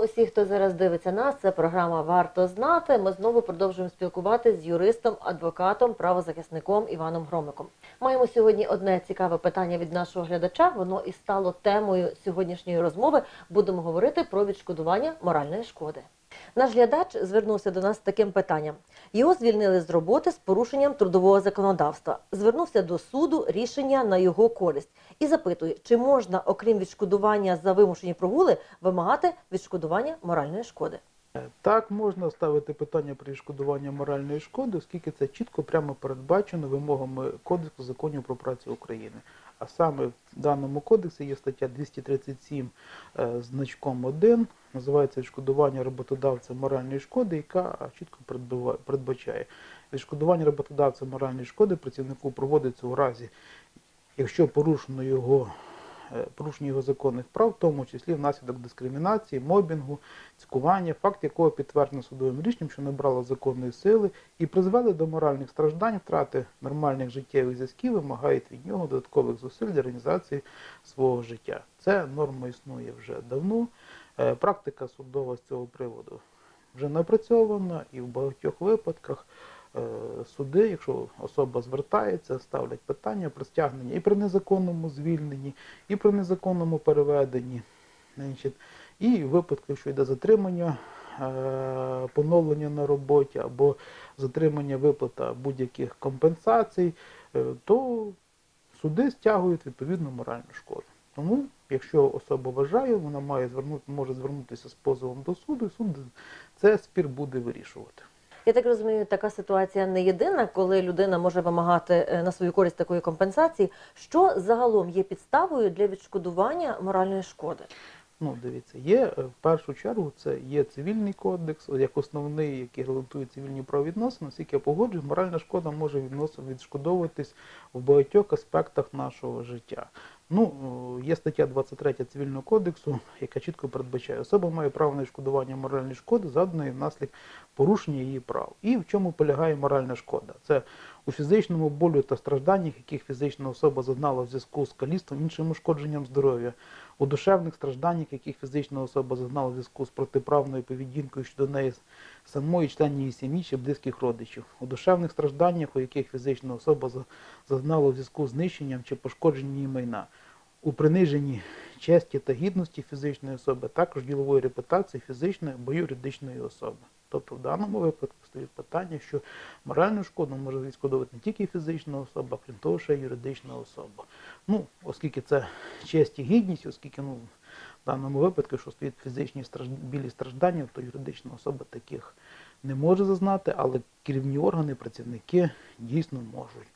усіх, хто зараз дивиться нас. Це програма Варто знати. Ми знову продовжуємо спілкуватися з юристом, адвокатом, правозахисником Іваном Громиком. Маємо сьогодні одне цікаве питання від нашого глядача. Воно і стало темою сьогоднішньої розмови. Будемо говорити про відшкодування моральної шкоди. Наш глядач звернувся до нас з таким питанням: його звільнили з роботи з порушенням трудового законодавства. Звернувся до суду рішення на його користь і запитує, чи можна, окрім відшкодування за вимушені прогули, вимагати відшкодування моральної шкоди. Так, можна ставити питання про відшкодування моральної шкоди, оскільки це чітко прямо передбачено вимогами Кодексу законів про працю України. А саме в даному кодексі є стаття 237 е, значком 1, називається відшкодування роботодавця моральної шкоди, яка чітко передбачає. Відшкодування роботодавця моральної шкоди працівнику проводиться у разі, якщо порушено його порушення його законних прав, в тому числі внаслідок дискримінації, мобінгу, цькування, факт якого підтверджено судовим рішенням, що набрало законної сили і призвели до моральних страждань, втрати нормальних життєвих зв'язків, вимагають від нього додаткових зусиль для організації свого життя. Це норма існує вже давно. Е, Практика судова з цього приводу вже напрацьована і в багатьох випадках суди, якщо особа звертається, ставлять питання про стягнення і при незаконному звільненні, і при незаконному переведенні. І в випадку, якщо йде затримання, е, поновлення на роботі або затримання виплата будь-яких компенсацій, е, то суди стягують відповідну моральну шкоду. Тому, якщо особа вважає, вона має звернути, може звернутися з позовом до суду, і суд це спір буде вирішувати. Я так розумію, така ситуація не єдина, коли людина може вимагати е, на свою користь такої компенсації. Що загалом є підставою для відшкодування моральної шкоди? Ну, дивіться, є е, в першу чергу це є цивільний кодекс, як основний, який регламентує цивільні правовідносини, наскільки я погоджую, моральна шкода може відшкодовуватись в багатьох аспектах нашого життя. Ну, є стаття 23 цивільного кодексу, яка чітко передбачає, особа має право на відшкодування моральної шкоди, заданої внаслідок порушення її прав. І в чому полягає моральна шкода? Це у фізичному болю та стражданнях, яких фізична особа зазнала в зв'язку з каліцтвом, іншим ушкодженням здоров'я, у душевних стражданнях, яких фізична особа зазнала в зв'язку з протиправною поведінкою щодо неї самої членів її сім'ї чи близьких родичів, у душевних стражданнях, у яких фізична особа за- зазнала в зв'язку з знищенням чи пошкодженням її майна, у приниженні честі та гідності фізичної особи, також ділової репутації фізичної або юридичної особи. Тобто в даному випадку стоїть питання, що моральну шкоду може відшкодовувати не тільки фізична особа, а крім того, ще й юридична особа. Ну, оскільки це честь і гідність, оскільки ну, в даному випадку, що стоїть фізичні страж... білі страждання, то юридична особа таких не може зазнати, але керівні органи, працівники дійсно можуть.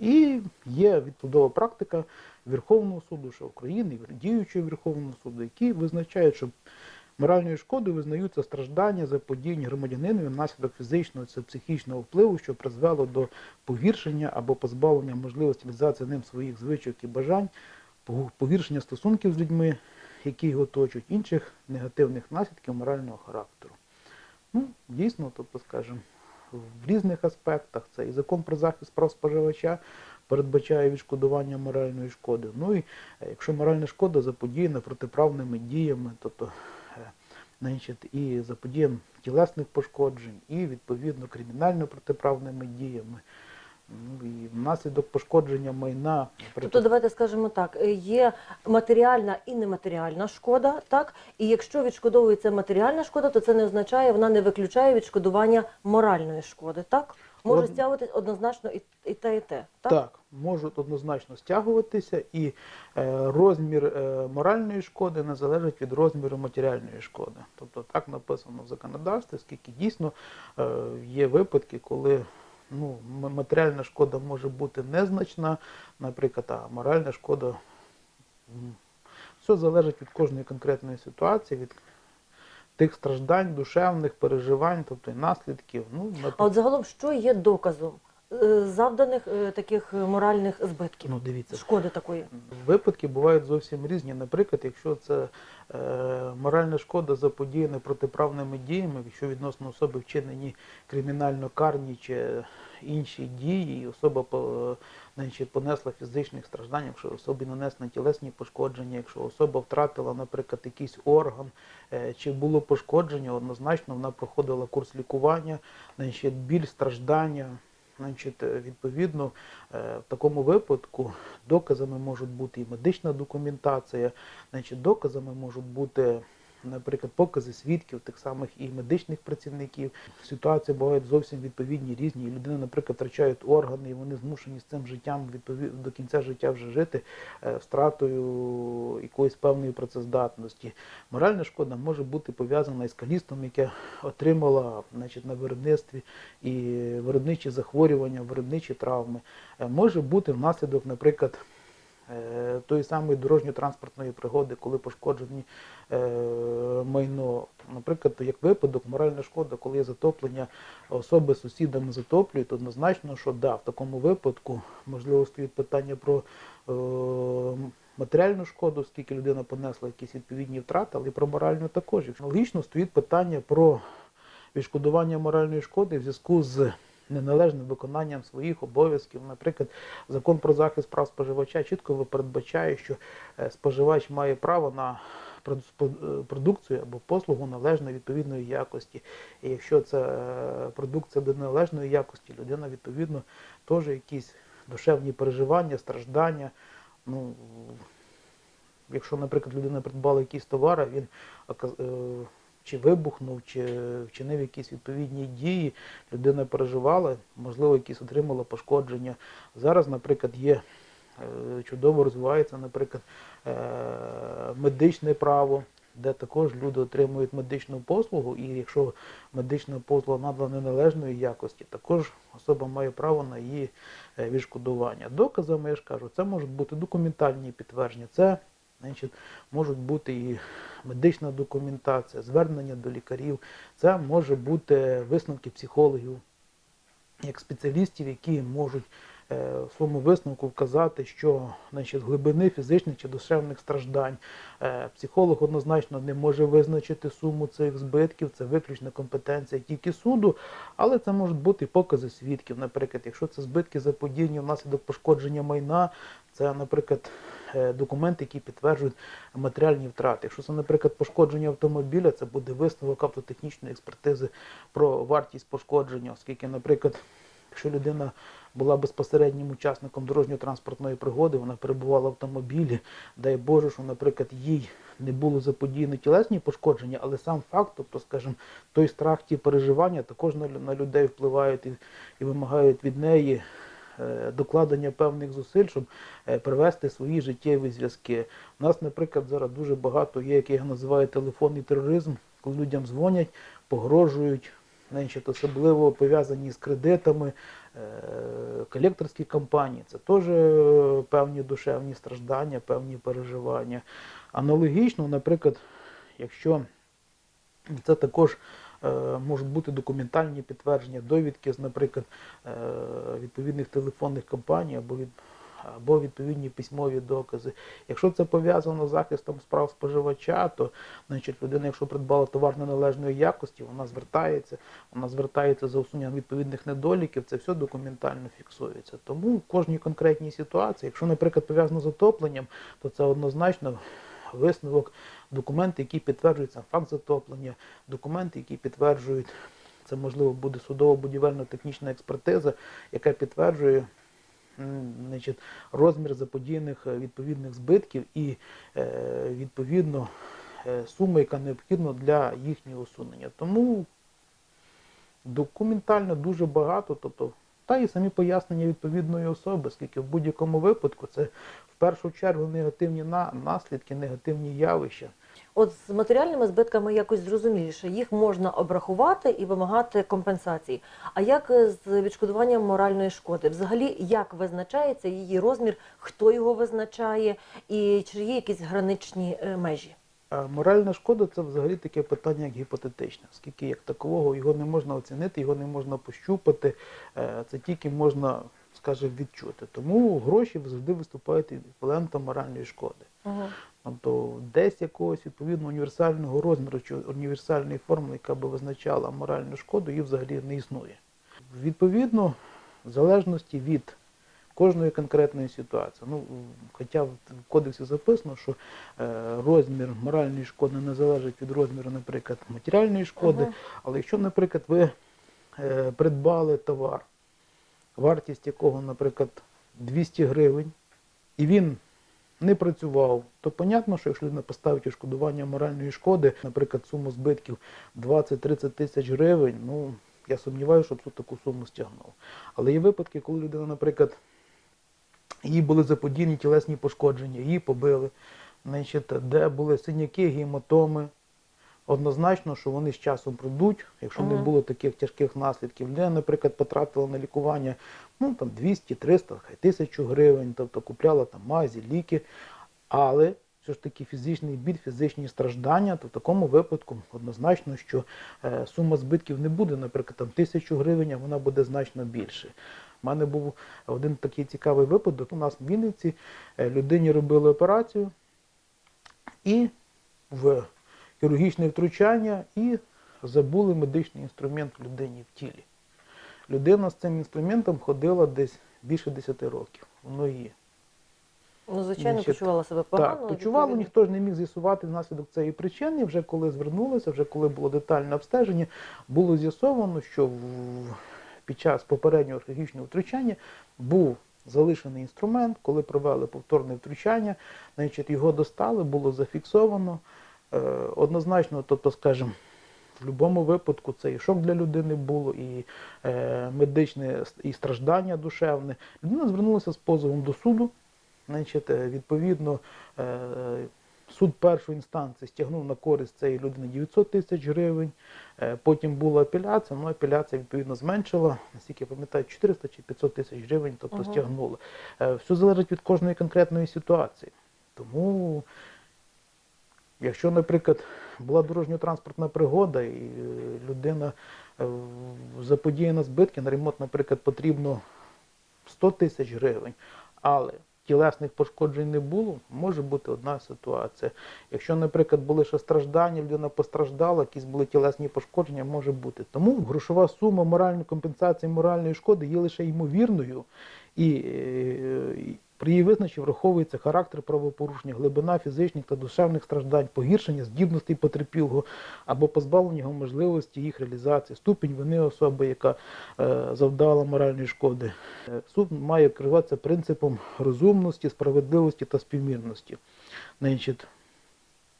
І є відсудова практика Верховного суду, що України, діючого Верховного суду, які визначають, що моральною шкодою визнаються страждання заподіяні громадянинові внаслідок фізичного чи психічного впливу, що призвело до погіршення або позбавлення можливості реалізації ним своїх звичок і бажань, погіршення стосунків з людьми, які його оточують, інших негативних наслідків морального характеру. Ну, дійсно, тобто, скажімо, в різних аспектах це і закон про захист прав споживача передбачає відшкодування моральної шкоди. Ну і е, якщо моральна шкода заподіяна протиправними діями, тобто значить, і заподіям тілесних пошкоджень, і відповідно кримінально протиправними діями. Ну, і внаслідок пошкодження майна, Тобто, давайте скажемо так: є матеріальна і нематеріальна шкода, так і якщо відшкодовується матеріальна шкода, то це не означає, вона не виключає відшкодування моральної шкоди, так може Од- стягувати однозначно і, і те, і те. Так? Так, можуть однозначно стягуватися, і е, розмір е, моральної шкоди не залежить від розміру матеріальної шкоди. Тобто так написано в законодавстві, оскільки дійсно е, є випадки, коли ну, матеріальна шкода може бути незначна, наприклад, а моральна шкода. Все залежить від кожної конкретної ситуації, від тих страждань, душевних переживань, тобто і наслідків. Ну, А от загалом, що є доказом е, завданих е, таких моральних збитків, Ну, дивіться, шкоди такої. Випадки бувають зовсім різні. Наприклад, якщо це е, моральна шкода заподіяна протиправними діями, якщо відносно особи вчинені кримінально карні чи інші дії, особа значить, понесла фізичних страждань, якщо особі нанесено тілесні пошкодження, якщо особа втратила, наприклад, якийсь орган, е, чи було пошкодження, однозначно вона проходила курс лікування, значить, біль, страждання. Значить, е, відповідно, е, в такому випадку доказами можуть бути і медична документація, значить, доказами можуть бути, наприклад, покази свідків, тих самих і медичних працівників. Ситуації бувають зовсім відповідні різні. І людина, наприклад, втрачають органи, і вони змушені з цим життям відповід... до кінця життя вже жити е, втратою якоїсь певної працездатності. Моральна шкода може бути пов'язана із калістом, яке отримала значить, на виробництві і виробничі захворювання, виробничі травми. Е, Може бути внаслідок, наприклад, тої самої дорожньо-транспортної пригоди, коли пошкоджені е, майно. Наприклад, як випадок, моральна шкода, коли є затоплення особи сусідами затоплюють, однозначно, що да, в такому випадку можливо стоїть питання про е, матеріальну шкоду, оскільки людина понесла якісь відповідні втрати, але і про моральну також. Якщо логічно стоїть питання про відшкодування моральної шкоди в зв'язку з неналежним виконанням своїх обов'язків. Наприклад, закон про захист прав споживача чітко передбачає, що е, споживач має право на е, продукцію або послугу належної відповідної якості. І якщо це е, продукція до належної якості, людина відповідно теж якісь душевні переживання, страждання. Ну, якщо, наприклад, людина придбала якісь товари, він чи вибухнув, чи вчинив якісь відповідні дії, людина переживала, можливо, якісь отримала пошкодження. Зараз, наприклад, є е, чудово розвивається, наприклад, е, медичне право, де також люди отримують медичну послугу, і якщо медична послуга надана неналежної якості, також особа має право на її е, відшкодування. Доказами, я ж кажу, це можуть бути документальні підтвердження, це значить, можуть бути і медична документація, звернення до лікарів, це може бути висновки психологів, як спеціалістів, які можуть е, в своєму висновку вказати, що значить, глибини фізичних чи душевних страждань е, психолог однозначно не може визначити суму цих збитків, це виключна компетенція тільки суду, але це можуть бути покази свідків. Наприклад, якщо це збитки заподіяні внаслідок пошкодження майна, це, наприклад, документи, які підтверджують матеріальні втрати. Якщо це, наприклад, пошкодження автомобіля, це буде висновок автотехнічної експертизи про вартість пошкодження, оскільки, наприклад, якщо людина була безпосереднім учасником дорожньо-транспортної пригоди, вона перебувала в автомобілі, дай Боже, що, наприклад, їй не було заподіяні тілесні пошкодження, але сам факт, тобто, скажімо, той страх, ті переживання також на, людей впливають і, і вимагають від неї е, докладення певних зусиль, щоб е, привести свої життєві зв'язки. У нас, наприклад, зараз дуже багато є, як я називаю, телефонний тероризм, коли людям дзвонять, погрожують, значить, особливо пов'язані з кредитами, е, колекторські компанії. Це теж е, певні душевні страждання, певні переживання. Аналогічно, наприклад, якщо це також е, можуть бути документальні підтвердження, довідки наприклад, е, відповідних телефонних компаній або від або відповідні письмові докази. Якщо це пов'язано з захистом справ споживача, то значить людина, якщо придбала товар неналежної якості, вона звертається, вона звертається за усуненням відповідних недоліків, це все документально фіксується. Тому в кожній конкретній ситуації, якщо, наприклад, пов'язано з отопленням, то це однозначно висновок, документи, які підтверджують сам факт затоплення, документи, які підтверджують, це можливо буде судово-будівельно-технічна експертиза, яка підтверджує значить, розмір заподіяних е, відповідних збитків і е, відповідно е, сума, яка необхідна для їхнього усунення. Тому документально дуже багато, тобто, та і самі пояснення відповідної особи, оскільки в будь-якому випадку це першу чергу негативні наслідки, негативні явища. От з матеріальними збитками якось зрозуміліше, їх можна обрахувати і вимагати компенсації. А як е, з відшкодуванням моральної шкоди? Взагалі, як визначається її розмір, хто його визначає, і чи є якісь граничні е, межі? Моральна шкода це взагалі таке питання як гіпотетичне, оскільки як такового його не можна оцінити, його не можна пощупати, е, це тільки можна, скажімо, відчути. Тому гроші завжди виступають еквівалентом моральної шкоди. Угу. Тобто десь якогось відповідно універсального розміру чи універсальної формули, яка би визначала моральну шкоду, її взагалі не існує. Відповідно, в залежності від кожної конкретної ситуації. Ну, хоча в кодексі записано, що е, розмір моральної шкоди не залежить від розміру, наприклад, матеріальної шкоди, Ага. але якщо, наприклад, ви е, придбали товар, вартість якого, наприклад, 200 гривень, і він не працював, то понятно, що якщо людина поставить відшкодування моральної шкоди, наприклад, суму збитків 20-30 тисяч гривень, ну я сумніваюся, щоб суд таку суму стягнув. Але є випадки, коли людина, наприклад, їй були заподіяні тілесні пошкодження, її побили, значить, де були синяки, гематоми. Однозначно, що вони з часом пройдуть, якщо не було таких тяжких наслідків. Людина, наприклад, потратила на лікування ну, там 200, 300, хай 1000 гривень, тобто купляла там мазі, ліки, але все ж таки фізичний біль, фізичні страждання, то в такому випадку однозначно, що е, сума збитків не буде, наприклад, там 1000 гривень, а вона буде значно більше. У мене був один такий цікавий випадок. У нас в Вінниці е, людині робили операцію і в хірургічне втручання, і забули медичний інструмент людині в тілі. Людина з цим інструментом ходила десь більше 10 років. Воно є. Ну, звичайно, Значить, почувала себе погано. Так, відповідно. ніхто ж не міг з'ясувати внаслідок цієї причини. Вже коли звернулися, вже коли було детальне обстеження, було з'ясовано, що в- під час попереднього хірургічного втручання був залишений інструмент, коли провели повторне втручання, значить, його достали, було зафіксовано. Е, однозначно, тобто, скажімо, в будь-якому випадку це і шок для людини було, і е, медичне і страждання душевне. Людина звернулася з позовом до суду. Значить, е, відповідно, е, суд першої інстанції стягнув на користь цієї людини 900 тисяч гривень. Е, Потім була апеляція, ну апеляція відповідно зменшила, наскільки я пам'ятаю, 400 чи 500 тисяч гривень, тобто Ага. стягнули. Е, Все залежить від кожної конкретної ситуації. Тому, якщо, наприклад, була дорожньо-транспортна пригода, і е, людина е, заподіяна збитки, на ремонт, наприклад, потрібно 100 тисяч гривень, але тілесних пошкоджень не було, може бути одна ситуація. Якщо, наприклад, були ще страждання, людина постраждала, якісь були тілесні пошкодження, може бути. Тому грошова сума моральної компенсації моральної шкоди є лише ймовірною, і, е, і при її визначенні враховується характер правопорушення, глибина фізичних та душевних страждань, погіршення здібностей потерпілого або позбавлення його можливості їх реалізації, ступінь вини особи, яка е, завдала моральної шкоди. Е, Суд має керуватися принципом розумності, справедливості та співмірності.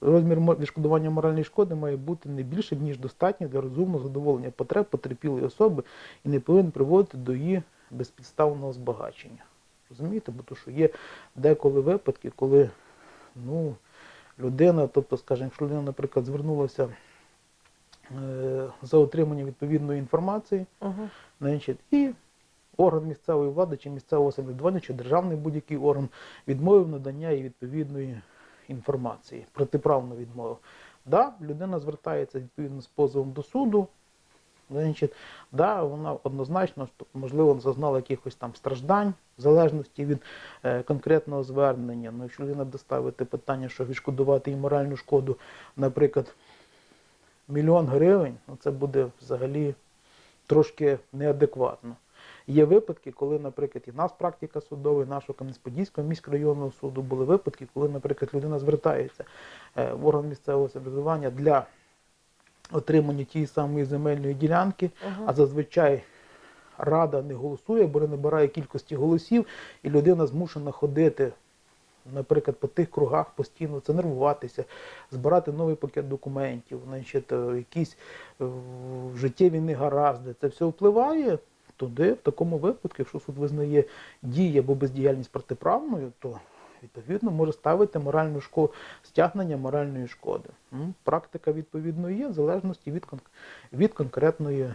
Розмір відшкодування моральної шкоди має бути не більшим, ніж достатньо для розумного задоволення потреб потерпілої особи і не повинен приводити до її безпідставного збагачення. Розумієте? Бо то, що є деколи випадки, коли ну, людина, тобто, скажімо, якщо людина, наприклад, звернулася е, за отримання відповідної інформації, Мгм. Значить, і орган місцевої влади чи місцевого самоврядування, чи державний будь-який орган відмовив надання їй відповідної інформації, протиправно відмовив. Да, людина звертається відповідно з позовом до суду. Значить, да, вона однозначно можливо зазнала якихось там страждань в залежності від е, конкретного звернення. Ну, якщо людина буде ставити питання, що відшкодувати їй моральну шкоду, наприклад, мільйон гривень, ну це буде взагалі трошки неадекватно. Є випадки, коли, наприклад, і в нас практика судова, і нашого Кам'янець-Подільського міськрайонного суду були випадки, коли, наприклад, людина звертається е, в орган місцевого самоврядування для отримання тієї самої земельної ділянки, а зазвичай рада не голосує, бо не набирає кількості голосів, і людина змушена ходити. Наприклад, по тих кругах постійно це нервуватися, збирати новий пакет документів, значить, е, якісь е, життєві негаразди. Це все впливає туди, в такому випадку, якщо суд визнає дії або бездіяльність протиправною, то відповідно може ставити моральну шкоду, стягнення моральної шкоди. Практика відповідно є в залежності від, від конкретної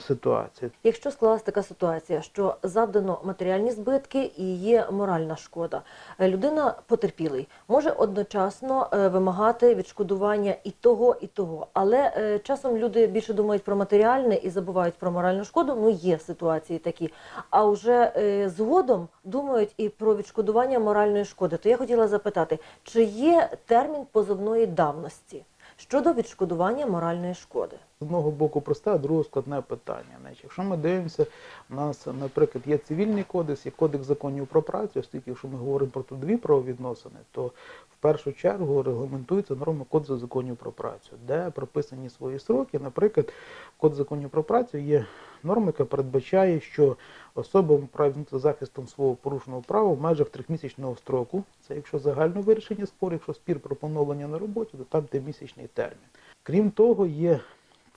ситуація. Якщо склалась така ситуація, що завдано матеріальні збитки і є моральна шкода, е, людина потерпілий може одночасно е, вимагати відшкодування і того, і того. Але е, часом люди більше думають про матеріальне і забувають про моральну шкоду. Ну є ситуації такі. А вже згодом думають і про відшкодування моральної шкоди. То я хотіла запитати, чи є термін позовної давності щодо відшкодування моральної шкоди? З одного боку просте, а другого складне питання. Значить, якщо ми дивимося, у нас, наприклад, є цивільний кодекс, є кодекс законів про працю, оскільки якщо ми говоримо про трудові правовідносини, то в першу чергу регламентуються норми кодексу законів про працю, де прописані свої сроки. Наприклад, код законів про працю є норма, яка передбачає, що особа вправі захистом свого порушеного права в межах трьохмісячного строку. Це якщо загальне вирішення спору, якщо спір про поновлення на роботі, то там тримісячний термін. Крім того, є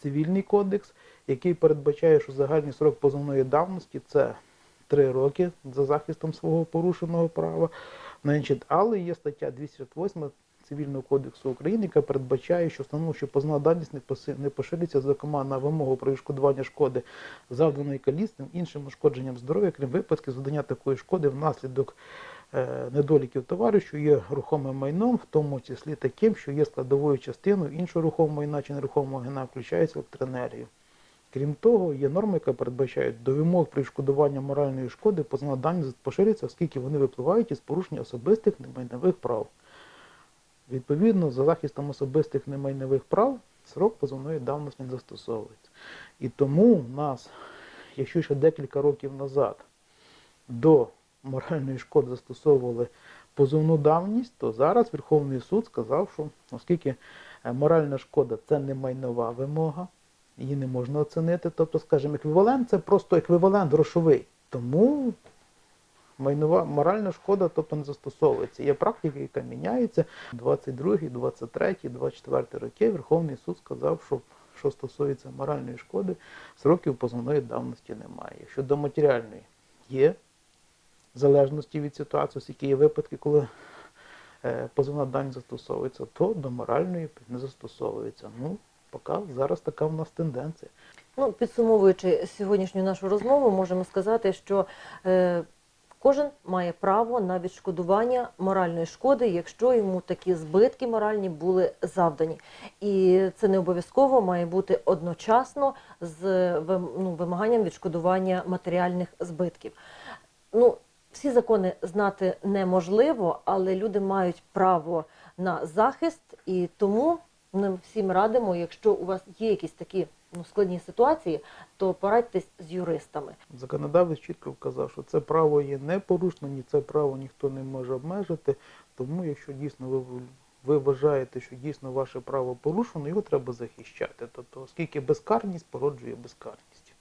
цивільний кодекс, який передбачає, що загальний срок позовної давності це 3 роки за захистом свого порушеного права. Але є стаття 208 Цивільного кодексу України, яка передбачає, що встановлено, що позовна давність не поширюється, зокрема, на вимогу про відшкодування шкоди, завданої каліцтвом, іншим ушкодженням здоров'я, крім випадків завдання такої шкоди внаслідок недоліків товару, що є рухомим майном, в тому числі таким, що є складовою частиною іншого рухомого майна чи нерухомого майна, включається електроенергію. Крім того, є норми, яка передбачає до вимог при відшкодуванні моральної шкоди давність поширюється, оскільки вони випливають із порушення особистих немайнових прав. Відповідно, за захистом особистих немайнових прав срок позовної давності не застосовується. І тому в нас, якщо ще декілька років назад до моральної шкоди застосовували позовну давність, то зараз Верховний суд сказав, що оскільки е, моральна шкода це не майнова вимога, її не можна оцінити. Тобто, скажімо, еквівалент це просто еквівалент грошовий. Тому майнова моральна шкода тобто не застосовується. Є практика, яка міняється. 22, 23, 24 роки Верховний суд сказав, що що стосується моральної шкоди, сроків позовної давності немає. Якщо до матеріальної є, в залежності від ситуації, оскільки є випадки, коли е, позовна давність застосовується, то до моральної не застосовується. Ну, поки зараз така в нас тенденція. Ну, підсумовуючи сьогоднішню нашу розмову, можемо сказати, що е, кожен має право на відшкодування моральної шкоди, якщо йому такі збитки моральні були завдані. І це не обов'язково має бути одночасно з ну, вимаганням відшкодування матеріальних збитків. Ну, всі закони знати неможливо, але люди мають право на захист, і тому ми всім радимо, якщо у вас є якісь такі ну, складні ситуації, то порадьтесь з юристами. Законодавець чітко вказав, що це право є непорушне, це право ніхто не може обмежити. Тому, якщо дійсно ви, ви вважаєте, що дійсно ваше право порушено, його треба захищати. Тобто, оскільки безкарність породжує безкарність.